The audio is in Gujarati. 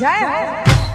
જય.